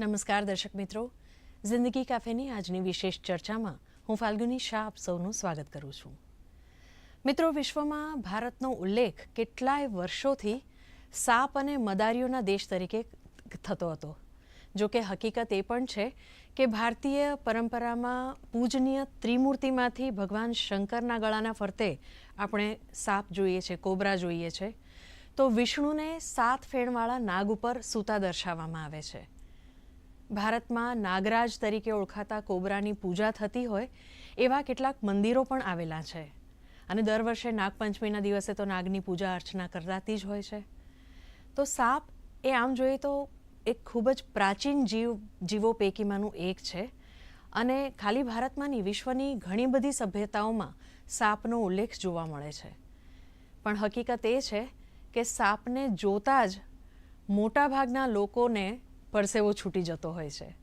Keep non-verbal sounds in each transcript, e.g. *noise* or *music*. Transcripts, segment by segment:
નમસ્કાર દર્શક મિત્રો. જિંદગી કાફેની આજની વિશેષ ચર્ચામાં હું ફાલ્ગુની શાહ આપ સૌનું સ્વાગત કરું છું. મિત્રો, વિશ્વમાં ભારતનો ઉલ્લેખ કેટલાય વર્ષોથી સાપ અને મદારીઓના દેશ તરીકે થતો હતો. જો કે હકીકત એ પણ છે કે ભારતીય પરંપરામાં પૂજનીય ત્રિમૂર્તિમાંથી ભગવાન શંકરના ગળાના ફરતે આપણે સાપ જોઈએ છે, કોબરા જોઈએ છે, તો વિષ્ણુને સાત ફેણવાળા નાગ ઉપર સૂતા દર્શાવવામાં આવે છે. ભારતમાં નાગરાજ તરીકે ઓળખાતા કોબરાની પૂજા થતી હોય, એવા કેટલાક મંદિરો પણ આવેલા છે. અને દર વર્ષે નાગપંચમીના દિવસે તો નાગની પૂજા અર્ચના કરાતી જ હોય છે. તો સાપ એ આમ જોઈએ તો એક ખૂબ જ પ્રાચીન જીવ, જીવો પૈકીમાંનું એક છે. અને ખાલી ભારતમાં નહીં, વિશ્વની ઘણી બધી સભ્યતાઓમાં સાપનો ઉલ્લેખ જોવા મળે છે. પણ હકીકત એ છે કે સાપને જોતા જ મોટાભાગના લોકોને પરસેવો છૂટી જતો હોય છે.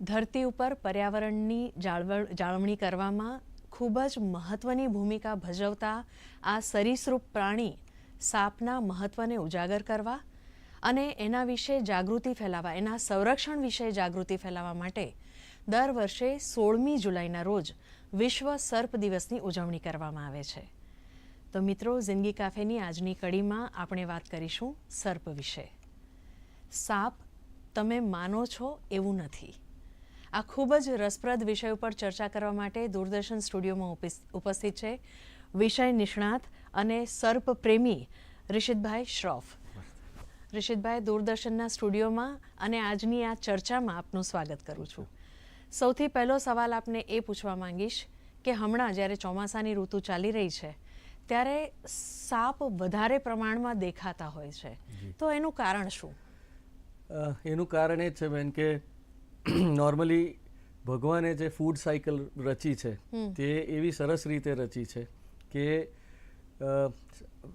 ધરતી ઉપર પર્યાવરણની જાળવણ જાળવણી કરવામાં ખૂબ જ મહત્ત્વની ભૂમિકા ભજવતા આ સરીસૃપ પ્રાણી સાપના મહત્ત્વને ઉજાગર કરવા અને એના વિશે જાગૃતિ ફેલાવવા, એના સંરક્ષણ વિશે જાગૃતિ ફેલાવવા માટે દર વર્ષે સોળમી જુલાઈના રોજ વિશ્વ સર્પ દિવસની ઉજવણી કરવામાં આવે છે. તો મિત્રો, જિંદગી કાફેની આજની કડીમાં આપણે વાત કરીશું સર્પ વિશે. સાપ તમે માનો છો એવું નથી. આ ખૂબ જ રસપ્રદ વિષય ઉપર ચર્ચા કરવા માટે દૂરદર્શન સ્ટુડિયોમાં ઉપિસ- ઉપસ્થિત છે વિષય નિષ્ણાત અને સર્પ પ્રેમી રિષિતભાઈ શ્રોફ. રિષિતભાઈ દૂરદર્શનના સ્ટુડિયોમાં અને આજની આ ચર્ચામાં આપનું સ્વાગત કરું છું. સૌથી પહેલો સવાલ આપને એ પૂછવા માંગીશ કે હમણાં જ્યારે ચોમાસાની ઋતુ ચાલી રહી છે ત્યારે સાપ વધારે પ્રમાણમાં દેખાતા હોય છે. તો એનું કારણ શું? એનું કારણ એ જ છે બેન કે *clears throat* નોર્મલી ભગવાને જે ફૂડ સાયકલ રચી છે તે એવી સરસ રીતે રચી છે કે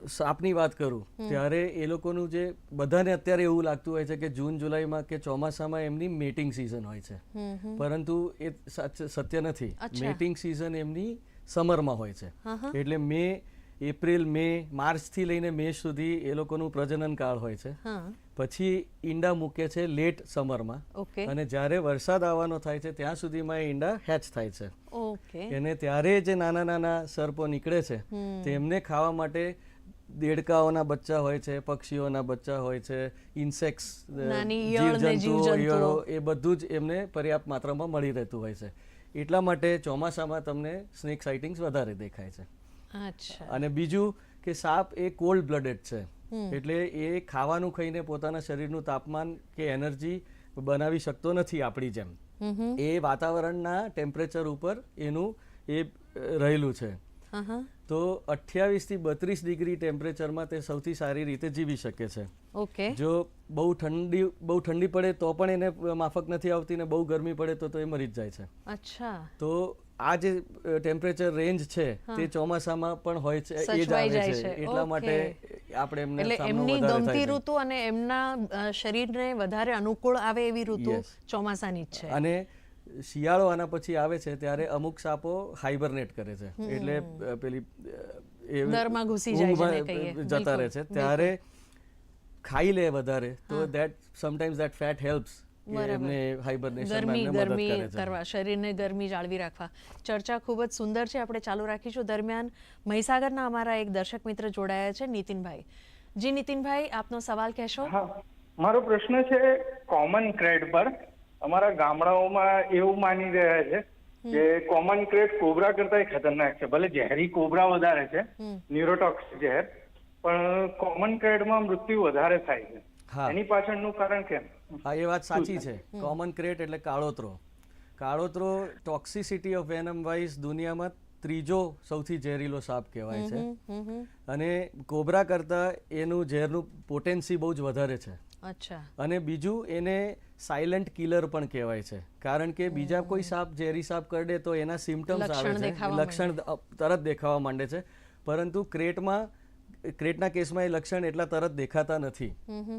સાપની વાત કરું ત્યારે એ લોકોનું જે બધાને અત્યારે એવું લાગતું હોય છે કે જૂન જુલાઈમાં કે ચોમાસામાં એમની મેટિંગ સિઝન હોય છે. પરંતુ એ સત્ય નથી. મેટિંગ સિઝન એમની સમરમાં હોય છે. એટલે મે એપ્રિલ મે માર્ચથી લઈને મે સુધી એ લોકોનું પ્રજનન કાળ હોય છે. પછી ઈંડા મૂકે છે લેટ સમરમાં ઓકે અને જ્યારે વરસાદ આવવાનો થાય છે ત્યાં સુધીમાં એ ઈંડા હેચ થાય છે. ઓકે એને ત્યારે જે નાના નાના સર્પો નીકળે છે તેમને ખાવા માટે દેડકાઓના બચ્ચા હોય છે પક્ષીઓના બચ્ચા હોય છે ઇન્સેક્ટ્સ ઈયળ એ બધું જ એમને પર્યાપ્ત માત્રામાં મળી રહેતું હોય છે. એટલા માટે ચોમાસામાં તમને સ્નેક સાઇટિંગ્સ વધારે દેખાય છે. અને બીજું કે સાપ એ કોલ્ડ બ્લડેડ છે. એટલે એ ખાવાનું ખાઈને પોતાના શરીરનું તાપમાન કે એનર્જી બનાવી શકતો નથી આપણી જેમ. એ વાતાવરણના ટેમ્પરેચર ઉપર એનું એ રહેલું છે. તો અઠ્યાવીસથી બત્રીસ ડિગ્રી ટેમ્પરેચરમાં તે સૌથી સારી રીતે જીવી શકે છે. ઓકે. જો બહુ ઠંડી બહુ ઠંડી પડે તો પણ એને માફક નથી આવતી ને બહુ ગરમી પડે તો તો એ મરી જ જાય છે. અચ્છા. તો આ જે ટેમ્પરેચર રેન્જ છે તે ચોમાસામાં પણ હોય છે એ જ આવે છે. એટલા માટે આપણે એમને એટલે એમની ગમતી ઋતુ અને એમના શરીરને વધારે અનુકૂળ આવે એવી ઋતુ ચોમાસાની જ છે. અને શિયાળો આના પછી આવે છે ત્યારે અમુક સાપો હાઇબરનેટ કરે છે. એટલે પેલી દરમાં ઘૂસી જાય. જતા રહે છે. ત્યારે ખાઈ લે વધારે. તો that sometimes that fat helps. એમને ગરમી ગરમી કરવા શરીરને ગરમી જાળવી રાખવા. ચર્ચા ખૂબ જ સુંદર છે. આપણે ચાલુ રાખીશું. દરમિયાન મહીસાગરના અમારા એક દર્શક મિત્ર જોડાયા છે નીતિનભાઈ. જી નીતિનભાઈ આપનો સવાલ કહેશો? મારો પ્રશ્ન છે કોમન ક્રેડ પર. અમારા ગામડાઓમાં એવું માની રહ્યા છે કે કોમન ક્રેડ કોબરા કરતા ખતરનાક છે. ભલે ઝેરી કોબરા વધારે છે ન્યુરોટોક્સ ઝેર પણ કોમન ક્રેડમાં મૃત્યુ વધારે થાય છે. એની પાછળનું કારણ કેમ? હા એ વાત સાચી છે. કોમન ક્રેટ એટલે કાળોતરો. કાળોતરો ટોક્સિસિટી ઓફ વેનમ વાઇઝ દુનિયામાં ત્રીજો સૌથી ઝેરીલો સાપ કહેવાય છે. અને કોબરા કરતા એનું ઝેરનું પોટેન્સી બહુ જ વધારે છે. અચ્છા. અને બીજું એને સાયલન્ટ કિલર પણ કહેવાય છે. કારણ કે બીજા કોઈ સાપ ઝેરી સાપ કરડે તો એના સિમ્ટમ્સ આવે છે. લક્ષણ તરત દેખાવા માંડે છે. પરંતુ ક્રેટમાં ક્રેટના કેસમાં એ લક્ષણ એટલા તરત દેખાતા નથી.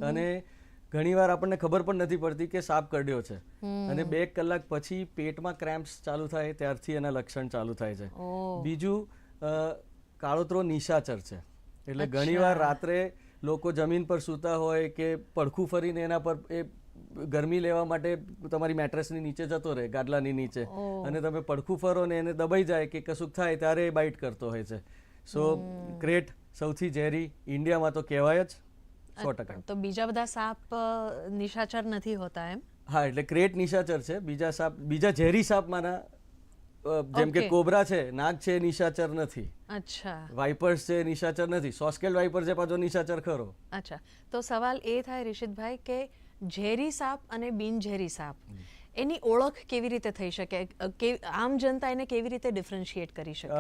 અને ઘણીવાર આપણને ખબર પણ નથી પડતી કે સાપ કરડ્યો છે. અને બે કલાક પછી પેટમાં ક્રેમ્પ્સ ચાલુ થાય ત્યારથી એના લક્ષણ ચાલુ થાય છે. બીજું કાળોતરો નિશાચર છે. એટલે ઘણીવાર રાત્રે લોકો જમીન પર સૂતા હોય કે પડખું ફરીને એના પર એ ગરમી લેવા માટે તમારી મેટ્રેસની નીચે જતો રહે ગાદલાની નીચે. અને તમે પડખું ફરો ને એને દબાઈ જાય કે કશુંક થાય ત્યારે એ બાઇટ કરતો હોય છે. સો ક્રેટ સૌથી ઝેરી ઇન્ડિયામાં તો કહેવાય જ. સો ટકા. તો બીજા બધા સાપ નિશાચર નથી હોતા એમ? હા એટલે ક્રેટ નિશાચર છે. બીજા સાપ બીજા ઝેરી સાપ મારા જેમ કે કોબરા છે નાગ છે નિશાચર નથી. અચ્છા. વાઇપર્સ છે નિશાચર નથી. સોસ્કેલ વાઇપર છે પાછો નિશાચર ખરો. અચ્છા. તો સવાલ એ થાય રિશિતભાઈ કે ઝેરી સાપ અને બિનઝેરી સાપ એની ઓળખ કેવી રીતે થઈ શકે? આમ જનતા એને કેવી રીતે ડિફરન્શિએટ કરી શકે?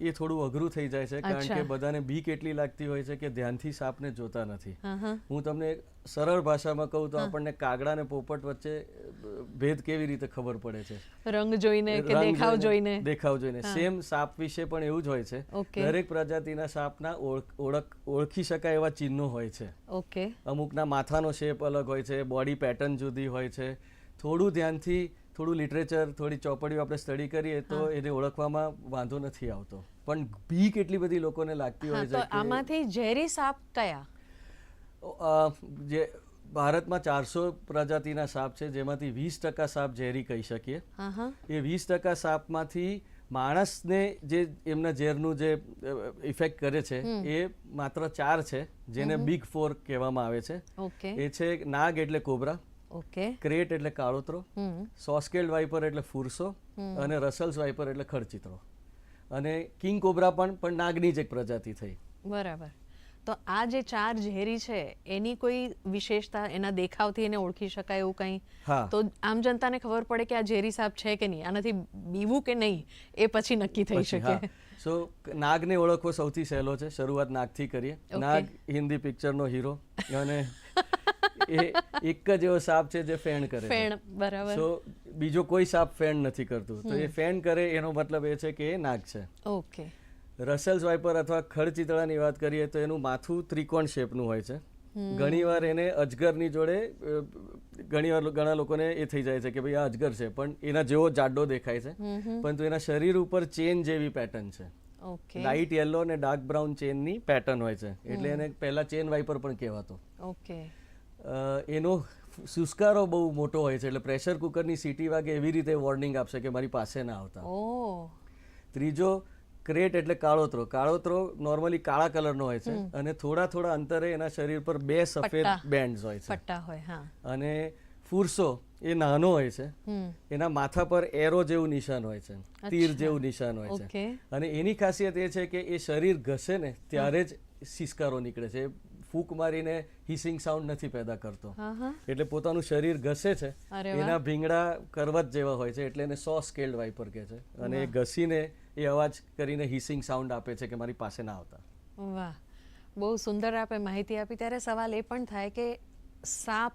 એ થોડું અઘરું થઈ જાય છે કારણ કે બધાને બીક એટલી લાગતી હોય છે કે ધ્યાનથી સાપને જોતા નથી. હા તમને સરળ ભાષામાં કહું તો આપણને કાગડા ને પોપટ વચ્ચે ભેદ કેવી રીતે ખબર પડે છે? રંગ જોઈને કે દેખાવ જોઈને દેખાવ જોઈને. સેમ સાપ વિશે પણ એવું જ હોય છે. દરેક પ્રજાતિના સાપના ઓળખ ઓળખી શકાય એવા ચિહ્નો હોય છે. ઓકે. અમુકના માથાનો શેપ અલગ હોય છે બોડી પેટર્ન જુદી હોય છે. થોડું ધ્યાનથી થોડું લિટરેચર થોડી ચોપડીઓ આપણે સ્ટડી કરીએ તો એને ઓળખવામાં વાંધો નથી આવતો. પણ ભી એટલી બધી લોકોને લાગતી હોય છે આમાંથી ઝેરી સાપ કયા? જે ભારતમાં ચારસો પ્રજાતિના સાપ છે જેમાંથી વીસ ટકા સાપ ઝેરી કહી શકીએ. એ વીસ ટકા સાપમાંથી માણસને જે એમના ઝેરનું જે ઇફેક્ટ કરે છે એ માત્ર ચાર છે જેને બિગ ફોર કહેવામાં આવે છે. એ છે નાગ એટલે કોબરા ઓકે ક્રેટ એટલે કાળોતરો સોસ્કેલ્ડ વાઇપર એટલે ફુરસો. અને રસલ્સ વાઇપર એટલે ખડચિત્રો અને કિંગ કોબરા પણ પણ નાગની જ એક પ્રજાતિ થઈ. બરાબર. તો આ જે ચાર ઝેરી છે એની કોઈ વિશેષતા એના દેખાવથી એને ઓળખી શકાય એવું કંઈ? તો આમ જનતાને ખબર પડે કે આ ઝેરી સાપ છે કે નહીં. આનાથી બીવું કે નહીં એ પછી નક્કી થઈ શકે. સો નાગને ઓળખવો સૌથી સહેલો છે. શરૂઆત નાગથી કરીએ. નાગ હિન્દી પિક્ચરનો હીરો. અને એ એક જ એવો સાપ છે જે ફેણ કરે ફેણ બરાબર. સો બીજો કોઈ સાપ ફેણ નથી કરતું. તો એ ફેણ કરે એનો મતલબ એ છે કે એ નાગ છે. ઓકે. રસેલ્સ વાઇપર અથવા ખડચિતળાની વાત કરીએ તો એનું માથું ત્રિકોણ શેપનું હોય છે. ઘણીવાર એને અજગરની જોડે ઘણીવાર ઘણા લોકોને એ થઈ જાય છે કે ભાઈ આ અજગર છે પણ એના જેવો જાડો દેખાય છે. પરંતુ એના શરીર ઉપર ચેન જેવી પેટર્ન છે. લાઇટ યલો અને ડાર્ક બ્રાઉન ચેનની પેટર્ન હોય છે. એટલે એને પહેલા ચેન વાઇપર પણ કહેવાતો. ઓકે. એનો સુસ્કારો બહુ મોટો હોય છે એટલે પ્રેશર કુકરની સીટી વાગે એવી રીતે વોર્નિંગ આપશે કે મારી પાસે ના આવતા. ત્રીજો ક્રેટ એટલે કાળોતરો કાળોતરો નોર્મલી કાળા કલરનો હોય છે અને થોડા થોડા અંતરે એના શરીર પર બે સફેદ. બેન્ડ્સ હોય છે. પટ્ટા હોય અને ફુરસો એ નાનો હોય છે. એના માથા પર એરો જેવું નિશાન હોય છે. તીર જેવું નિશાન હોય છે. અને એની ખાસિયત એ છે કે એ શરીર ઘસે ને ત્યારે જ સિસ્કારો નીકળે છે. ફૂંક મારીને હિસિંગ સાઉન્ડ નથી પેદા કરતો. એટલે પોતાનું શરીર ઘસે છે એના ભીંગડા કરવત જેવા હોય છે એટલે એને સો સ્કેલ્ડ વાઇપર કહે છે. અને એ ઘસીને એ અવાજ કરીને હિસિંગ સાઉન્ડ આપે છે કે મારી પાસે ના આવતા. વાહ. બહુ સુંદર આપે માહિતી આપી. ત્યારે સવાલ એ પણ થાય કે સાપ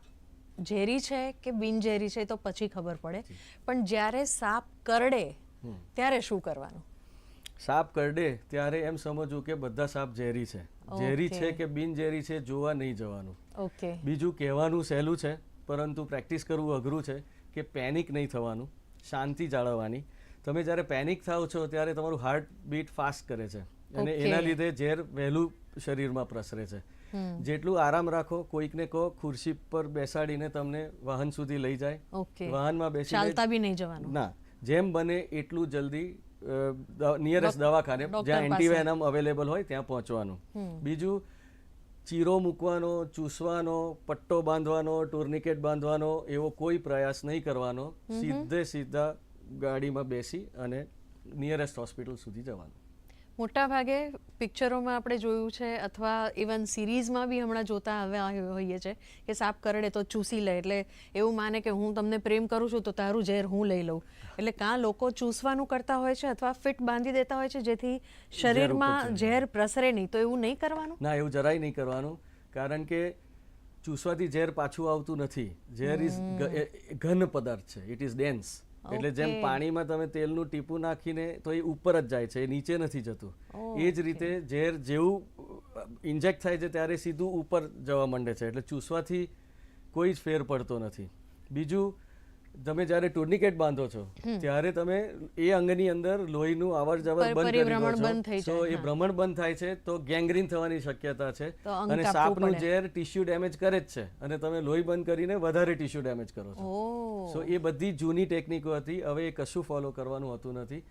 ઝેરી છે કે બિનઝેરી છે તો પછી ખબર પડે. પણ જ્યારે સાપ કરડે ત્યારે શું કરવાનું? સાપ કરડે ત્યારે એમ સમજવું કે બધા સાપ ઝેરી છે. ઝેરી છે કે બિનઝેરી છે જોવા નહીં જવાનું. ઓકે બીજું કહેવાનું સહેલું છે પરંતુ પ્રેક્ટિસ કરવું અઘરું છે કે પેનિક નહીં થવાનું શાંતિ જાળવવાની. તમે જ્યારે પેનિક થાવ છો ત્યારે તમારું હાર્ટ બીટ ફાસ્ટ કરે છે અને એના લીધે ઝેર વહેલું શરીરમાં પ્રસરે છે. જેટલું આરામ રાખો કોઈકને કહો ખુરશી પર બેસાડીને તમને વાહન સુધી લઈ જાય. વાહનમાં બેસી ચાલતા બી નહીં જવાનું. ના જેમ બને એટલું જલ્દી નિયરેસ્ટ દવાખાને જ્યાં. એન્ટીવેનમ અવેલેબલ હોય ત્યાં પહોંચવાનું. બીજું ચીરો મૂકવાનો ચૂસવાનો પટ્ટો બાંધવાનો ટુર્નિકેટ બાંધવાનો એવો કોઈ પ્રયાસ નહીં કરવાનો. સીધે સીધા ગાડીમાં બેસી અને નિયરેસ્ટ હોસ્પિટલ સુધી જવાનું. મોટા ભાગે પિક્ચરોમાં આપણે જોયું છે અથવા ઇવન સિરીઝમાં બી હમણાં જોતા આવ્યા હોઈએ છે કે સાપ કરડે તો ચૂસી લે. એટલે એવું માને કે હું તમને પ્રેમ કરું છું તો તારું ઝેર હું લઈ લઉં. એટલે કાં લોકો ચૂસવાનું કરતા હોય છે અથવા ફિટ બાંધી દેતા હોય છે જેથી શરીરમાં ઝેર પ્રસરે નહીં. તો એવું નહીં કરવાનું? ના એવું જરાય નહીં કરવાનું. કારણ કે ચૂસવાથી ઝેર પાછું આવતું નથી. ઝેર ઇઝ ઘન પદાર્થ છે. ઇટ ઇઝ ડેન્સ એટલે જેમ પાણીમાં તમે તેલનું ટીપું નાખીને તો એ ઉપર જ જાય છે એ નીચે નથી જતું. એ જ રીતે ઝેર જેવું ઇન્જેક્ટ થાય છે ત્યારે સીધું ઉપર જવા માંડે છે એટલે ચૂસવાથી કોઈ જ ફેર પડતો નથી. બીજું તમે જ્યારે ટુર્નિકેટ બાંધો છો ત્યારે તમે એ અંગની અંદર લોહીનું અવર જવર બંધ કરી દો એ ભ્રમણ બંધ થાય છે તો ગેંગ્રીન થવાની શક્યતા છે. અને સાપનું ઝેર ટિશ્યુ ડેમેજ કરે જ છે. અને તમે લોહી બંધ કરીને વધારે ટિશ્યુ ડેમેજ કરો છો. સો એ બધી જૂની ટેકનિકો હતી. હવે એ કશું ફોલો કરવાનું હોતું નથી.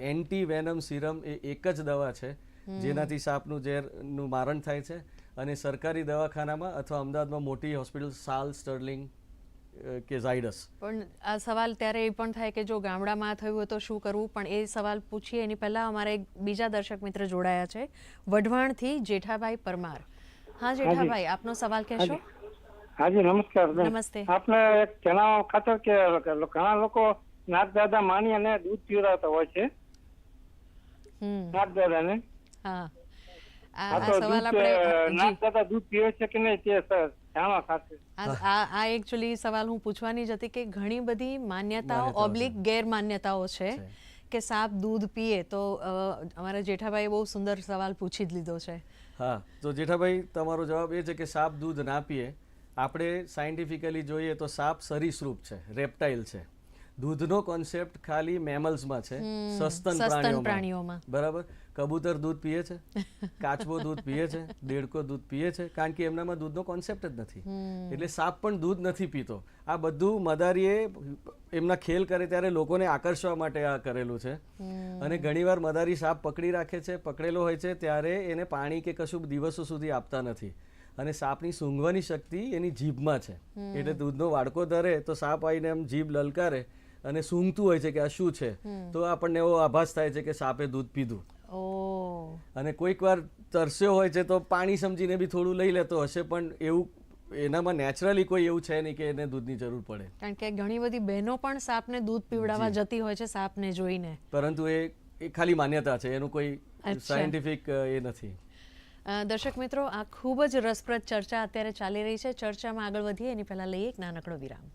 એન્ટી વેનમ સિરમ એ એક જ દવા છે જેનાથી સાપનું ઝેરનું મારણ થાય છે. અને સરકારી દવાખાનામાં અથવા અમદાવાદમાં મોટી હોસ્પિટલ સાલ સ્ટર્લિંગ કે ઝાયડસ. પણ આ સવાલ ત્યારે એ પણ થાય કે જો ગામડામાં થયું હોય તો શું કરવું? પણ એ સવાલ પૂછીએ. એની પહેલા અમારા એક બીજા દર્શક મિત્ર જોડાયા છે. વઢવાણથી જેઠાભાઈ પરમાર. હા જેઠાભાઈ આપનો સવાલ કહેશો? હાજી નમસ્કાર નમસ્તે. આપને એક જણાવવા ખાતર કે ઘણા લોકો નાગ દાદા માની અને દૂધ પીવડાવતા હોય છે. હમ. નાગ દાદાને હા આ સવાલ આપણે નાગ દાદા દૂધ પીવે છે કે નહીં તે સ- જાણવા ખાતર આ આ- આ એકચ્યુઅલી સવાલ હું પૂછવાની જ હતી કે ઘણી બધી માન્યતાઓ ઓબ્લિક ગેરમાન્યતાઓ છે કે સાપ દૂધ પીએ તો અમારા જેઠાભાઈ બહુ સુંદર સવાલ પૂછી જ લીધો છે. હા તો જેઠાભાઈ તમારો જવાબ એ છે કે સાપ દૂધ ના પીએ. આપણે સાયન્ટિફિકલી જોઈએ તો સાપ સરીસૃપ છે રેપ્ટાઇલ છે. દૂધનો કોન્સેપ્ટ ખાલી મેમલ્સમાં છે. સસ્તન પ્રાણીઓમાં. બરાબર? કબૂતર દૂધ પીએ છે *laughs* કાચબો દૂધ પીએ છે દેડકો દૂધ પીએ છે કારણ કે એમનામાં દૂધનો કોન્સેપ્ટ જ નથી. એટલે સાપ પણ દૂધ નથી પીતો. આ બધું મદારીએ એમના ખેલ કરે ત્યારે લોકોને આકર્ષવા માટે આ કરેલું છે. અને ઘણીવાર મદારી સાપ પકડી રાખે છે પકડેલો હોય છે ત્યારે એને પાણી કે કશું દિવસો સુધી આપતા નથી. અને સાપની સૂંઘવાની શક્તિ એની જીભમાં છે. એટલે દૂધનો વાડકો ધરે તો સાપ આવીને એમ જીભ લલકારે અને સૂંઘતું હોય છે કે આ શું છે? તો આપણને એવો આભાસ થાય છે કે સાપે દૂધ પીધું. અને કોઈક વાર તરસ્યો હોય છે તો પાણી સમજીને બી થોડું લઈ લેતો હશે પણ એવું એનામાં નેચરલી કોઈ એવું છે નહીં કે એને દૂધની જરૂર પડે. કારણ કે ઘણી બધી બહેનો પણ સાપને દૂધ પીવડાવવા જતી હોય છે સાપને જોઈને. પરંતુ એ ખાલી માન્યતા છે એનું કોઈ સાયન્ટિફિક એ નથી. દર્શક મિત્રો આ ખૂબ જ રસપ્રદ ચર્ચા અત્યારે ચાલી રહી છે. ચર્ચામાં આગળ વધીએ એની પહેલાં લઈએ એક નાનકડો વિરામ.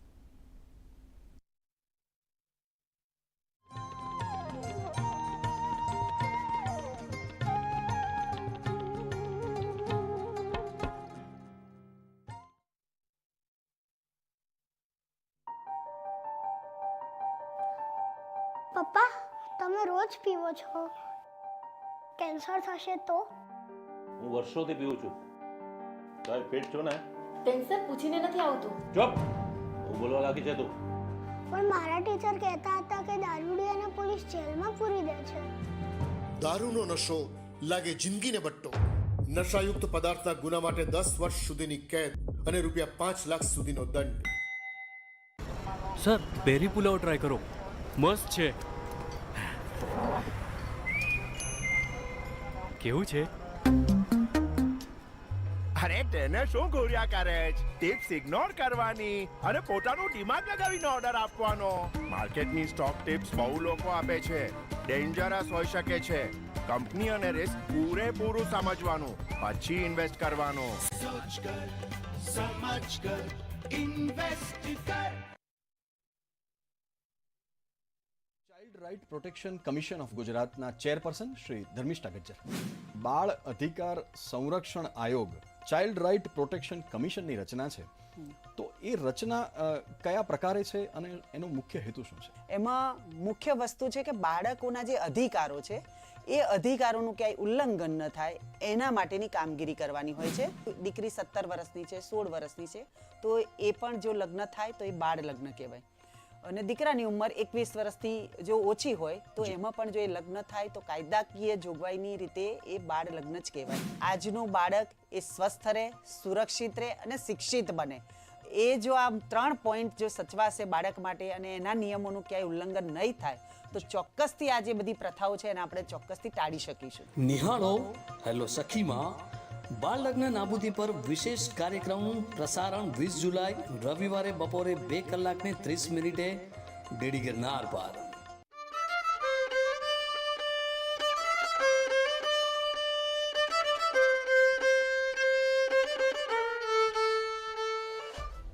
રોજ પીવો છો? કેન્સર થશે તો? હું વર્ષોથી પીવું છું. તારે પેટ છો ને? કેન્સર પૂછીને નથી આવતું. ચૂપ! હું બોલવા લાગી છે તું. પણ મારા ટીચર કહેતા હતા કે દારૂડી અને પોલીસ જેલમાં પૂરી દે છે. દારૂનો નશો લાગે જિંદગીને બટ્ટો. નશાયુક્ત પદાર્થના ગુના માટે દસ વર્ષ સુધીની કેદ અને રૂપિયા પાંચ લાખ સુધીનો દંડ. સર બેરી પુલાવ ટ્રાય કરો. મસ્ત છે. કેવું છે? અરે તેને શું ઘોર્યા કરે છે? ટિપ્સ ઇગ્નોર કરવાની અને પોતાનું દિમાગ લગાવીને ઓર્ડર આપવાનો. માર્કેટની સ્ટોક ટિપ્સ બહુ લોકો આપે છે. ડેન્જરસ હોઈ શકે છે. કંપની અને રિસ્ક પૂરેપૂરું સમજવાનું. પછી ઇન્વેસ્ટ કરવાનું. Child right protection commission of ગુજરાતના ચેરપર્સન શ્રી ધર્મિષ્ઠા ગજ્જર બાળ અધિકાર સંરક્ષણ આયોગ ચાઇલ્ડ રાઇટ પ્રોટેક્શન કમિશનની રચના છે. તો એ રચના કયા પ્રકારે છે અને એનો મુખ્ય હેતુ શું છે? એમાં મુખ્ય વસ્તુ છે કે બાળકોના જે અધિકારો છે, એ અધિકારોનું ક્યાંય ઉલ્લંઘન ન થાય, એના માટેની કામગીરી કરવાની હોય છે. દીકરી સત્તર વર્ષની છે, સોળ વર્ષની છે, તો એ પણ જો લગ્ન થાય તો એ બાળ લગ્ન કહેવાય. અને દીકરાની ઉંમર એકવીસ વર્ષથી જો ઓછી હોય તો એમાં પણ જો એ લગ્ન થાય તો કાયદાકીય જોગવાઈની રીતે એ બાળ લગ્ન જ કહેવાય. આજનું બાળક એ સ્વસ્થ રહે સુરક્ષિત રહે અને શિક્ષિત બને. એ જો આ ત્રણ પોઈન્ટ જો સચવાશે બાળક માટે અને એના નિયમોનું ક્યાંય ઉલ્લંઘન નહીં થાય તો ચોક્કસથી આ જે બધી પ્રથાઓ છે એને આપણે ચોક્કસથી ટાળી શકીશું. નિહાળો. હેલો સખીમાં. બાળ લગ્ન નાબૂદી પર વિશેષ કાર્યક્રમ પ્રસારણ વીસ જુલાઈ રવિવારે બપોરે બે કલાકને ત્રીસ મિનિટે ડીડી ગિરનાર પર.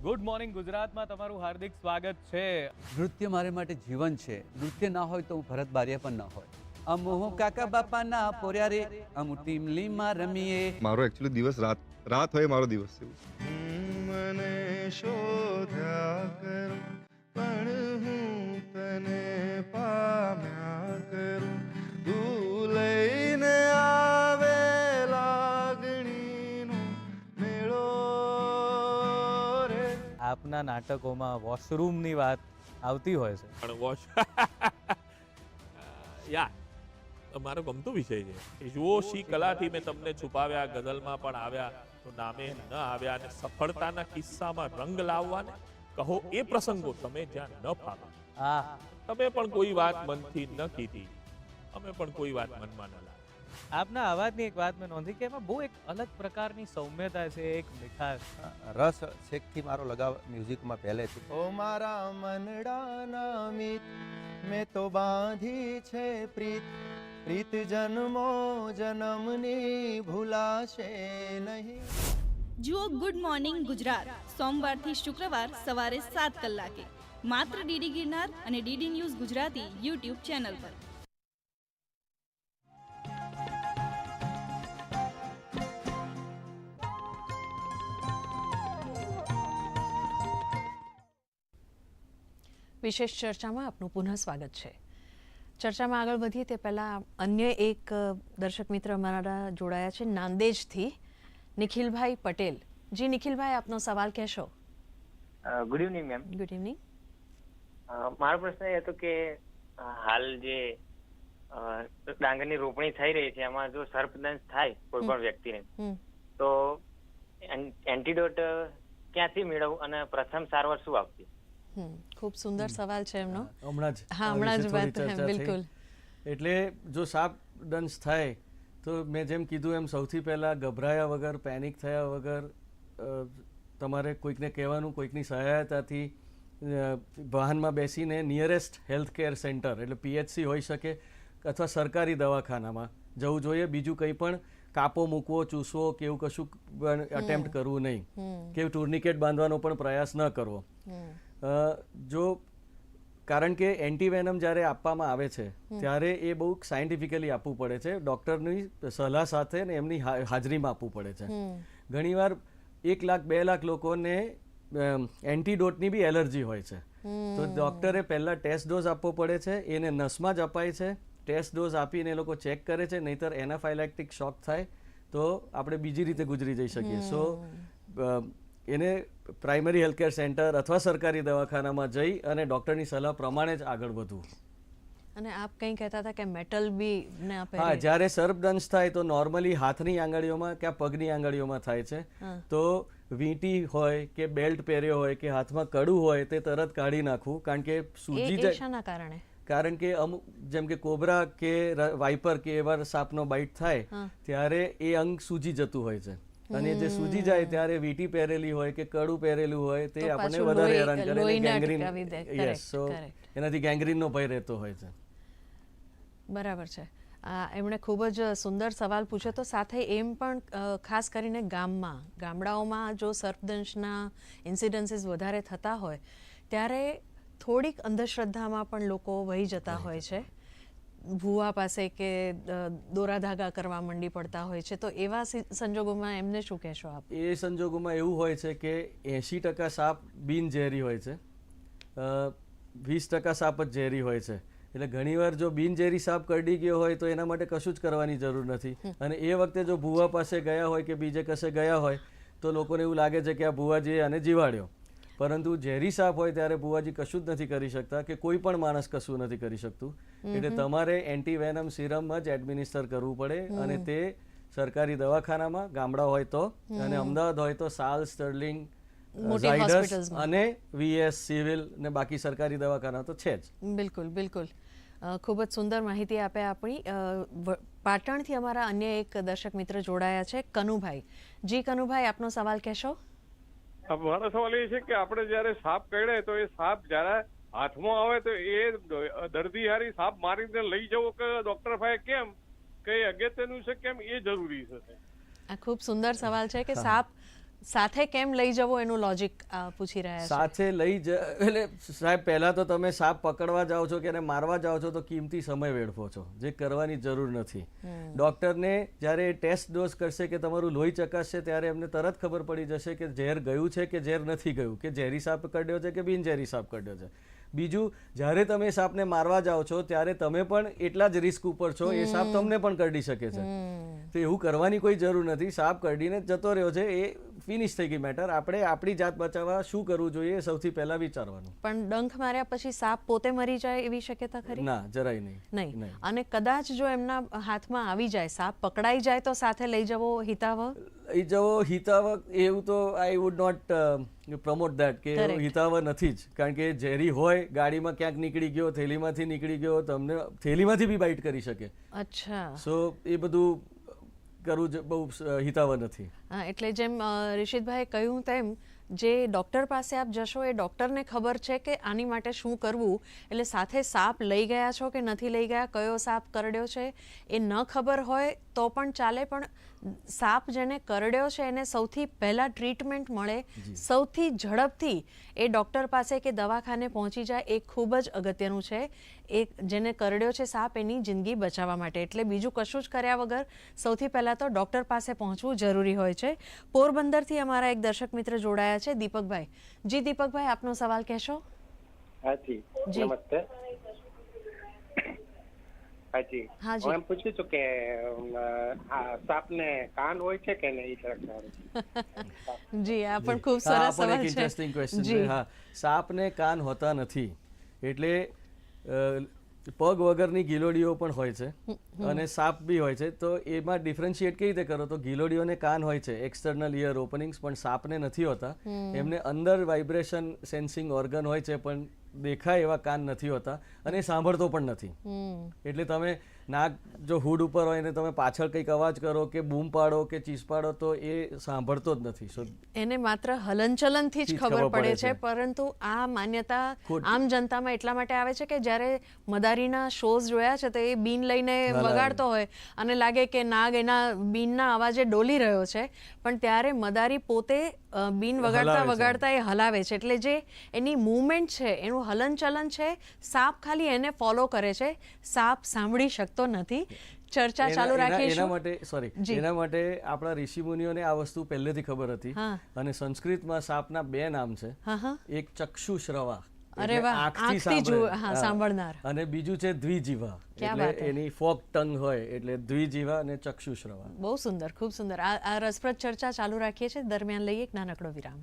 ગુડ મોર્નિંગ ગુજરાતમાં તમારું હાર્દિક સ્વાગત છે. નૃત્ય મારે માટે જીવન છે. નૃત્ય ના હોય તો હું ભરત બારિયા પણ ના હોય. અમો હું કાકા બાપાના પોર્યા રે અમુ ટીમલીમાં રમીએ. મારો એકચ્યુઅલી દિવસ રાત રાત હોય મારો દિવસ એવું. મને શોધ્યા કરું પણ હું તને પામ્યા કરું. તું લઈને આવે લાગણીનો મેળો રે. આપના નાટકોમાં વોશરૂમની વાત આવતી હોય છે. પણ વોશ *laughs* યા મારો ગમતો વિષય છે. જુઓ શી કલાથી મેં તમને છુપાવ્યા ગઝલમાં પણ આવ્યા તો નામે ન આવ્યા અને સફળતાના કિસ્સામાં રંગ લાવવાને કહો એ પ્રસંગો તમે જ્યાં ન ફાવે. તમે પણ કોઈ વાત મનથી ન કીધી. અમે પણ કોઈ વાત મનમાં ન લાવી. આપના અવાજની એક વાત મેં નોંધી કે એમાં બહુ એક અલગ પ્રકારની સૌમ્યતા છે એક મીઠાશ. રસ શેકથી મારો લગાવ મ્યુઝિકમાં પહેલેથી ઓ મારા મનડાના મિત મેં તો બાંધી છે પ્રીત. પ્રીત જન્મો જન્મની ભૂલાશે નહીં. જુઓ ગુડ મોર્નિંગ ગુજરાત. સોમવારથી શુક્રવાર સવારે સાત કલાકે. માત્ર ડીડી ગિરનાર અને DD news Gujarati YouTube channel પર. વિશેષ ચર્ચામાં આપનું પુનઃ સ્વાગત છે. ચર્ચામાં આગળ વધીએ તે પહેલાં અન્ય એક દર્શક મિત્ર અમારા જોડાયા છે નાંદેજથી નિખિલભાઈ પટેલ. જી નિખિલભાઈ આપનો સવાલ કહેશો? Good evening ma'am good evening મારો પ્રશ્ન એ હતો કે હાલ જે ડાંગરની રોપણી થઈ રહી છે એમાં જો સર્પદંશ થાય કોઈ પણ વ્યક્તિને તો એન્ટીડોટ ક્યાંથી મેળવવું અને પ્રથમ સારવાર શું આપવી? ખૂબ સુંદર સવાલ છે એમનો. હમણાં જ હા હમણાં જ વાત. બિલકુલ. એટલે જો સાપ દંશ થાય તો મેં જેમ કીધું એમ સૌથી પહેલાં ગભરાયા વગર પેનિક થયા વગર તમારે કોઈકને કહેવાનું કોઈકની સહાયતાથી વાહનમાં બેસીને નિયરેસ્ટ હેલ્થ કેર સેન્ટર એટલે પીએચસી હોઈ શકે અથવા સરકારી દવાખાનામાં જવું જોઈએ. બીજું કંઈ પણ કાપો મૂકવો ચૂસવો કે એવું કશું અટેમ્પ્ટ કરવું નહીં. કે ટુર્નિકેટ બાંધવાનો પણ પ્રયાસ ન કરવો. જો કારણ કે એન્ટીવેનમ જ્યારે આપવામાં આવે છે ત્યારે એ બહુ સાયન્ટિફિકલી આપવું પડે છે ડૉક્ટરની સલાહ સાથે ને એમની હાજરીમાં આપવું પડે છે. ઘણીવાર એક લાખ બે લાખ લોકોને એન્ટીડોટની બી એલર્જી હોય છે. તો ડૉક્ટરે પહેલાં ટેસ્ટ ડોઝ આપવો પડે છે એને નસમાં જ અપાય છે ટેસ્ટ ડોઝ આપીને એ લોકો ચેક કરે છે નહીતર એનાફાઇલેક્ટિક શોક થાય તો આપણે બીજી રીતે ગુજરી જઈ શકીએ. સો એને પ્રાઇમરી હેલ્થકેર સેન્ટર અથવા સરકારી દવાખાનામાં જઈ અને ડૉક્ટરની સલાહ પ્રમાણે જ આગળ વધવું. અને આપ કંઈ કહેતા હતા કે મેટલ બી ને હા જ્યારે સર્પદંશ થાય તો નોર્મલી હાથની આંગળીઓમાં કે પગની આંગળીઓમાં થાય છે. તો વીંટી હોય કે બેલ્ટ પહેર્યો હોય કે હાથમાં કડું હોય તે તરત કાઢી નાખવું કારણ કે સૂજી જાય શાના કારણે? કારણ કે અમુક જેમ કે કોબરા કે વાઇપર કે એવા સાપનો બાઇટ થાય ત્યારે એ અંગ સૂજી જતું હોય છે. અને જે સૂજી જાય ત્યારે વીટી પહેરેલી હોય કે કડું પહેરેલું હોય તે આપણને વધારે હેરાન કરે ગેંગ્રીન યસ correct. એનાથી ગેંગ્રીનનો ભય રહેતો હોય છે. બરાબર છે. આ એમણે ખૂબ જ સુંદર સવાલ પૂછ્યો તો સાથે એમ પણ ખાસ કરીને ગામમાં ગામડાઓમાં જો સર્પદંશના ઇન્સિડન્સીસ વધારે થતા હોય ત્યારે થોડીક અંધશ્રદ્ધામાં પણ લોકો વહી જતા હોય છે. ભૂવા પાસે કે દોરા ધાગા કરવા માંડી પડતા હોય છે તો એવા સંજોગોમાં એમને શું કહેશો આપ? એ સંજોગોમાં એવું હોય છે કે એંશી ટકા સાપ બિનઝેરી હોય છે. વીસ ટકા સાપ જ ઝેરી હોય છે. એટલે ઘણીવાર જો બિનઝેરી સાપ કરડી ગયો હોય તો એના માટે કશું જ કરવાની જરૂર નથી. અને એ વખતે જો ભૂવા પાસે ગયા હોય કે બીજે કશે ગયા હોય તો લોકોને એવું લાગે છે કે આ ભૂવાજીએ આને જીવાડ્યો. પરંતુ ઝેરી સાપ હોય ત્યારે ભુવાજી કશું જ નથી કરી શકતા કે કોઈ પણ માણસ કશું નથી કરી શકતું. એટલે તમારે એન્ટીવેનમ સિરમ જ એડમિનિસ્ટર કરવું પડે અને તે સરકારી દવાખાનામાં ગામડા હોય તો અને અમદાવાદ હોય તો સાલ સ્ટર્લિંગ ઝાયડસ અને વીએસ સિવિલ ને બાકી સરકારી દવાખાના તો છે જ. બિલકુલ બિલકુલ. ખૂબ જ સુંદર માહિતી આપે આપણી. પાટણથી અમારા અન્ય એક દર્શક મિત્ર જોડાયા છે કનુભાઈ. જી કનુભાઈ આપનો સવાલ કહેશો? મારો સવાલ એ છે કે આપણે જયારે સાપ કરડે તો એ સાપ જયારે હાથમાં આવે તો એ દર્દી હારી સાપ મારીને લઈ જવો કે ડોક્ટર પાસે કેમ? કે એ અગત્યનું છે કેમ? એ જરૂરી છે. આ ખૂબ સુંદર સવાલ છે કે સાપ સાથે કેમ લઈ જવો એનું લોજિક પૂછી રહ્યા સાથે લઈ જ એટલે સાહેબ પહેલાં તો તમે સાપ પકડવા જાઓ છો કે એને મારવા જાઓ છો તો કિંમતી સમય વેડફો છો જે કરવાની જરૂર નથી. ડૉક્ટરને જ્યારે ટેસ્ટ ડોઝ કરશે કે તમારું લોહી ચકાસશે ત્યારે એમને તરત ખબર પડી જશે કે ઝેર ગયું છે કે ઝેર નથી ગયું કે ઝેરી સાપ કરડ્યો છે કે બિનઝેરી સાપ કરડ્યો છે. બીજું જ્યારે તમે સાપને મારવા જાઓ છો ત્યારે તમે પણ એટલા જ રિસ્ક ઉપર છો એ સાપ તમને પણ કરડી શકે છે. તો એવું કરવાની કોઈ જરૂર નથી. સાપ કરડીને જતો રહ્યો છે એ ફિનિશ થઈ ગઈ મેટર આપણે આપણી જાત બચાવવા શું કરવું જોઈએ સૌથી પહેલા વિચારવાનું. પણ ડંખ માર્યા પછી સાપ પોતે મરી જાય એવી શક્યતા ખરી? ના જરાય નહીં. નહીં. અને કદાચ જો એમના હાથમાં આવી જાય સાપ પકડાઈ જાય તો સાથે લઈ જવો હિતાવહ? લઈ જવો હિતાવ એવું તો I would not promote that કે Correct. હિતાવ નથી જ. કારણ કે ઝેરી હોય ગાડીમાં ક્યાંક નીકળી ગયો થેલીમાંથી નીકળી ગયો તમને થેલીમાંથી બી બાઇટ કરી શકે. અચ્છા. સો એ બધું કરવું જ બહુ સ- હિતાવ નથી. હા એટલે જેમ રિશિતભાઈ કહ્યું તેમ જે ડૉક્ટર પાસે આપ જશો એ ડૉક્ટરને ખબર છે કે આની માટે શું કરવું. એટલે સાથે સાપ લઈ ગયા છો કે નથી લઈ ગયા કયો સાપ કરડ્યો છે એ ન ખબર હોય તો પણ ચાલે પણ સાપ જેને કરડ્યો છે એને સૌથી પહેલાં ટ્રીટમેન્ટ મળે સૌથી ઝડપથી એ ડૉક્ટર પાસે કે દવાખાને પહોંચી જાય એ ખૂબ જ અગત્યનું છે. એ જેને કરડ્યો છે સાપ એની જિંદગી બચાવવા માટે. એટલે બીજું કશું જ કર્યા વગર સૌથી પહેલાં તો ડૉક્ટર પાસે પહોંચવું જરૂરી હોય છે. પોરબંદરથી અમારા એક દર્શક મિત્ર જોડાયા છે દીપકભાઈ. જી દીપકભાઈ આપનો સવાલ કહેશો? હાજી નમસ્તે. હાજી. હું એમ પૂછ્યું છું કે આ સાપને કાન હોય છે કે નહીં? જરાક *laughs* જી આ પણ ખૂબ સરસ સવાલ છે. ઇન્ટરેસ્ટિંગ ક્વેશ્ચન છે. હા. સાપને કાન હોતા નથી. એટલે પગ વગરની ગિલોડીઓ પણ હોય છે. અને સાપ બી હોય છે. તો એમાં ડિફરન્શિએટ કેવી રીતે કરો? તો ગિલોડીઓને કાન હોય છે. એક્સટર્નલ ઇયર ઓપનિંગ્સ પણ સાપને નથી હોતા. એમને અંદર વાઇબ્રેશન સેન્સિંગ ઓર્ગન હોય છે પણ દેખાય એવા કાન નથી હોતા અને સાંભળતો પણ નથી. એટલે તમે નાક જો હુડ ઉપર હોય ને તમે પાછળ કંઈક અવાજ કરો કે બૂમ પાડો કે ચીસ પાડો તો એ સાંભળતો જ નથી. સો એને માત્ર હલનચલનથી જ થી જ ખબર પડે છે. પરંતુ આ માન્યતા આમ જનતામાં એટલા માટે આવે છે કે જ્યારે મદારીના શોઝ જોયા છે તો એ બીન લઈને વગાડતો હોય અને લાગે કે નાગ એના બીનના અવાજે ડોલી રહ્યો છે પણ ત્યારે મદારી પોતે બીન વગાડતા વગાડતા એ હલાવે છે. એટલે જે એની મૂવમેન્ટ છે એનું હલનચલન છે સાપ ખાલી એને ફોલો કરે છે સાપ સાંભળી શકતો નથી. ચર્ચા ચાલુ રાખીશું એના માટે સોરી એના માટે આપણા ઋષિ મુનિઓને આ વસ્તુ પહેલેથી ખબર હતી અને સંસ્કૃતમાં સાપના બે નામ છે. એક ચક્ષુ શ્રવા અરે વાહ, આંખથી સાંભળનાર. અને બીજું છે દ્વિજીવા એટલે એની ફોક ટંગ હોય એટલે દ્વિજીવા અને ચક્ષુ શ્રવા બહુ સુંદર ખૂબ સુંદર. આ આ રસપ્રદ ચર્ચા ચાલુ રાખીએ છીએ. દરમિયાન લઈએ એક નાનકડો વિરામ.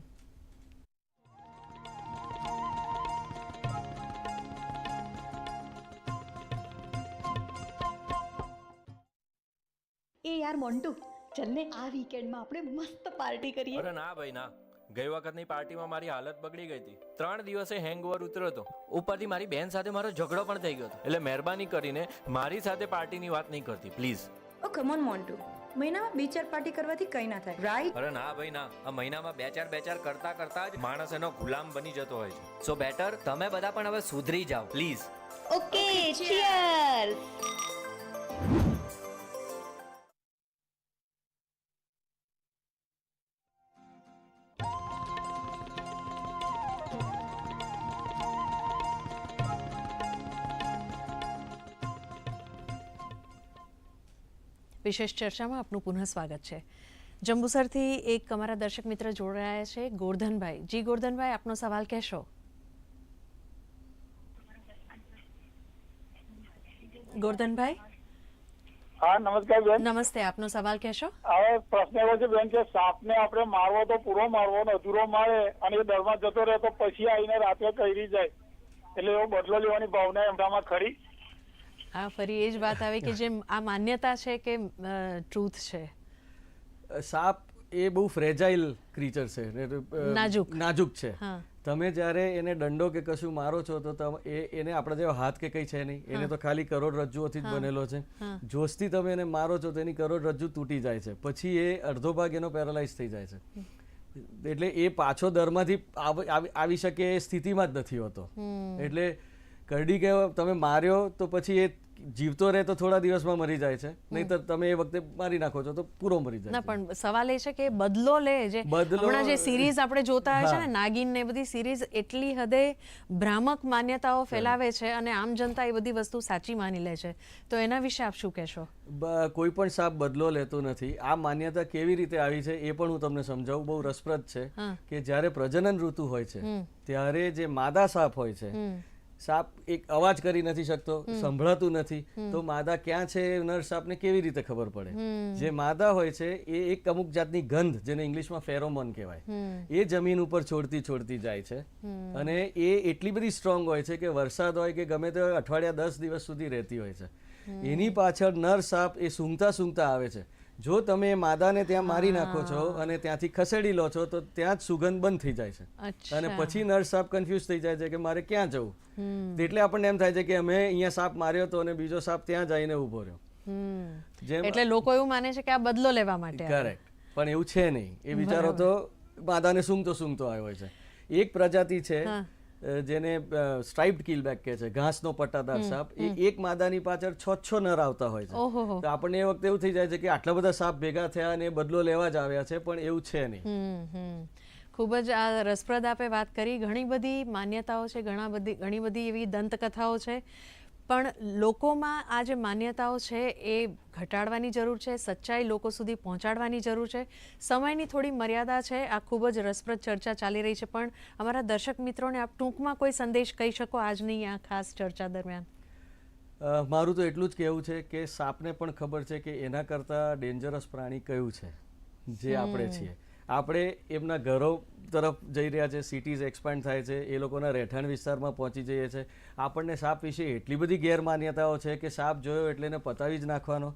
એ યાર મોન્ટુ ચલને આ વીકેન્ડમાં આપણે મસ્ત પાર્ટી કરીએ. અરે ના ભાઈ ના. ગઈ વખતની પાર્ટીમાં મારી હાલત બગડી ગઈ હતી. ત્રણ દિવસે હેંગઓવર ઉતર્યો હતો. ઉપરથી મારી બેન સાથે મારો ઝઘડો પણ થઈ ગયો હતો. એટલે મહેરબાની કરીને મારી સાથે પાર્ટીની વાત નહીં કરતી પ્લીઝ ઓ કમોન મોન્ટુ. મહિનામાં બે ચાર પાર્ટી કરવાથી કઈ ના થાય રાઈટ અરે ના ભાઈ ના. આ મહિનામાં બે ચાર બે ચાર કરતા કરતા જ માણસ એનો ગુલામ બની જતો હોય છે. સો બેટર તમે બધા પણ હવે સુધરી જાઓ પ્લીઝ ઓકે ચીયર્સ વિશેષ ચર્ચામાં આપનું પુનઃ સ્વાગત છે. જંબુસરથી એક અમારા દર્શક મિત્ર જોડાયા છે ગોરધનભાઈ. જી ગોરધનભાઈ આપનો સવાલ કહેશો? ગોરધનભાઈ? હા નમસ્કાર બેન. નમસ્તે આપનો સવાલ કહેશો? હવે પ્રશ્ન એવો છે બેન કે સાપને આપણે મારવો તો પૂરો મારવો ને અધૂરો મારે અને એ દરમાં જતો રહે તો પછી આવીને રાત્રે કરી જાય. એટલે એવો બદલો લેવાની ભાવના એમનામાં ખરી. આ ફરી એ જ વાત આવે કે જેમ આ માન્યતા છે કે ટ્રુથ છે? સાપ એ બહુ ફ્રેજાઇલ ક્રીચર છે. નાજુક. નાજુક છે. તમે જ્યારે એને દંડો કે કશું મારો છો તો તમ એ એને આપણા જેવો હાથ કે કંઈ છે નહીં. એને તો ખાલી કરોડરજ્જુઓથી જ બનેલો છે. જોશથી તમે એને મારો છો તો એની કરોડરજ્જુ તૂટી જાય છે. પછી એ અડધો ભાગ એનો પેરાલાઇઝ થઈ જાય છે. એટલે એ પાછો દરમાંથી આવી શકે એ સ્થિતિમાં જ નથી હોતો. એટલે કરડી ગયો તમે માર્યો તો પછી એ જીવતો રહે તો થોડા દિવસમાં મરી જાય છે. નહીંતર તમે એ વખતે મારી નાખો છો તો પૂરો મરી જાય ના પણ સવાલ એ છે કે બદલો લે જે હમણાં જે સિરીઝ આપણે જોતા હોય છે ને નાગિન ને બધી સિરીઝ એટલી હદે ભ્રામક માન્યતાઓ ફેલાવે છે અને આમ જનતા એ બધી વસ્તુ સાચી માની લે છે. તો એના વિશે આપ શું કહેશો? કોઈ પણ સાપ બદલો લેતો નથી. આ માન્યતા કેવી રીતે આવી છે એ પણ હું તમને સમજાવું. બહુ રસપ્રદ છે કે જ્યારે પ્રજનન ઋતુ હોય છે ત્યારે જે માદા સાપ હોય છે. સાપ એક અવાજ કરી નથી શકતો સંભળાતું નથી. તો માદા ક્યાં છે નર સાપને કેવી રીતે ખબર પડે? જે માદા હોય છે એ એક અમુક જાતની ગંધ જેને ઇંગ્લિશમાં ફેરોમોન કહેવાય. એ જમીન ઉપર છોડતી છોડતી જાય છે. અને એ એટલી બધી સ્ટ્રોંગ હોય છે કે વરસાદ હોય કે ગમે તે અઠવાડિયા દસ દિવસ સુધી રહેતી હોય છે. એની પાછળ નર સાપ એ સૂંઘતા સૂંઘતા આવે છે. જો તમે માદાને ત્યાં મારી નાખો છો અને ત્યાંથી ખસેડી લો છો તો ત્યાં જ સુગંધ બંધ થઈ જાય છે. અને પછી નર્સ સાપ કન્ફ્યુઝ થઈ જાય છે કે મારે ક્યાં જવું? એટલે આપણને એમ થાય છે કે અમે અહીંયા સાપ માર્યો હતો અને બીજો સાપ ત્યાં જઈને ઊભો રહ્યો. એટલે લોકો એવું માને છે કે આ બદલો લેવા માટે કરેક્ટ પણ એવું છે નહીં. એ બિચારો તો માદાને સૂંઘતો સૂંઘતો આવ્યો હોય છે. એક પ્રજાતિ છે જેને સ્ટ્રાઇપ્ડ કિલબેક કહે છે ઘાસનો પટ્ટાદાર સાપ એ એક માદાની પાછળ છ છ નર આવતા હોય છે. તો આપણને એ વખતે એવું થઈ જાય છે કે આટલા બધા સાપ ભેગા થયા અને બદલો લેવા જ આવ્યા છે પણ એવું છે નહીં. ખૂબ જ આ રસપ્રદ આપે વાત કરી. ઘણી બધી માન્યતાઓ છે ઘણા બધી ઘણી બધી એવી દંતકથાઓ છે. પણ લોકોમાં આ જે માન્યતાઓ છે એ ઘટાડવાની જરૂર છે સચ્ચાઈ લોકો સુધી પહોંચાડવાની જરૂર છે. સમયની થોડી મર્યાદા છે આ ખૂબ જ રસપ્રદ ચર્ચા ચાલી રહી છે પણ અમારા દર્શક મિત્રોને આપ ટૂંકમાં કોઈ સંદેશ કહી શકો આજની આ ખાસ ચર્ચા દરમિયાન? મારું તો એટલું જ કહેવું છે કે સાપને પણ ખબર છે કે એના કરતાં ડેન્જરસ પ્રાણી કયું છે જે આપણે છીએ. આપણે એમના ઘરો તરફ જઈ રહ્યા છે સિટીઝ એક્સપાન્ડ થાય છે એ લોકોના રહેઠાણ વિસ્તારમાં પહોંચી જઈએ છે. આપણને સાપ વિશે એટલી બધી ગેરમાન્યતાઓ છે કે સાપ જોયો એટલે એને પતાવી જ નાખવાનો.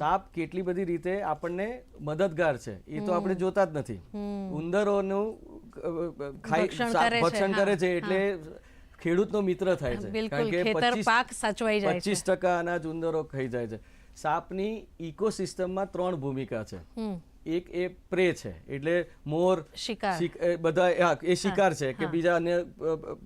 સાપ કેટલી બધી રીતે આપણને મદદગાર છે એ તો આપણે જોતા જ નથી. ઉંદરોનું ખાઈ ભક્ષણ સાપ કરે છે, કરે છે એટલે ખેડૂતનો મિત્ર થાય છે. કારણ કે. પચીસ ટકા અનાજ ઉંદરો ખાઈ જાય છે. સાપની ઇકોસિસ્ટમમાં ત્રણ ભૂમિકા છે. એક એ પ્રે છે એટલે મોર બધા એ શિકાર છે કે બીજા અન્ય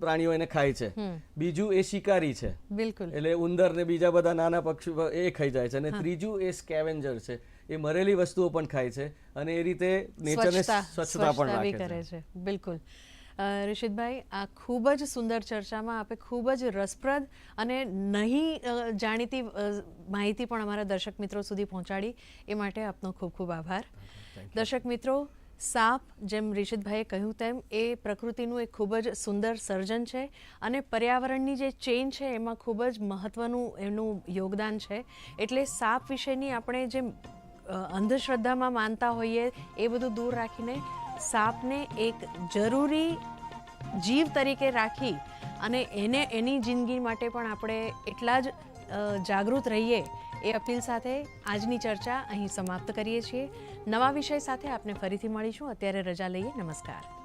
પ્રાણીઓ એને ખાય છે. બીજું એ શિકારી છે. બિલકુલ. એટલે ઉંદર ને બીજા બધા નાના પક્ષીઓ એ ખાઈ જાય છે. અને ત્રીજું એ સ્કેવેન્જર છે. એ મરેલી વસ્તુઓ પણ ખાય છે અને એ રીતે નેચરને સ્વચ્છતા સ્વચ્છતા પણ રાખે છે. બિલકુલ. અ, રિષિતભાઈ આ ખૂબ જ સુંદર ચર્ચામાં આપે ખૂબ જ રસપ્રદ અને નહીં જાણીતી માહિતી પણ અમારા દર્શક મિત્રો સુધી પહોંચાડી. એ માટે આપનો ખૂબ ખૂબ આભાર. દર્શક મિત્રો, સાપ, જેમ રિષિતભાઈએ કહ્યું તેમ, એ પ્રકૃતિનું એક ખૂબ જ સુંદર સર્જન છે અને પર્યાવરણની જે ચેન છે એમાં ખૂબ જ મહત્ત્વનું એનું યોગદાન છે. એટલે સાપ વિશેની આપણે જે અંધશ્રદ્ધામાં માનતા હોઈએ એ બધું દૂર રાખીને સાપને એક જરૂરી જીવ તરીકે રાખી અને એને એની જિંદગી માટે પણ આપણે એટલા જ જાગૃત રહીએ એ અપીલ સાથે આજની ચર્ચા અહીં સમાપ્ત કરીએ છીએ. નવા વિષય સાથે આપને ફરીથી મળીશું. અત્યારે રજા લઈએ. નમસ્કાર.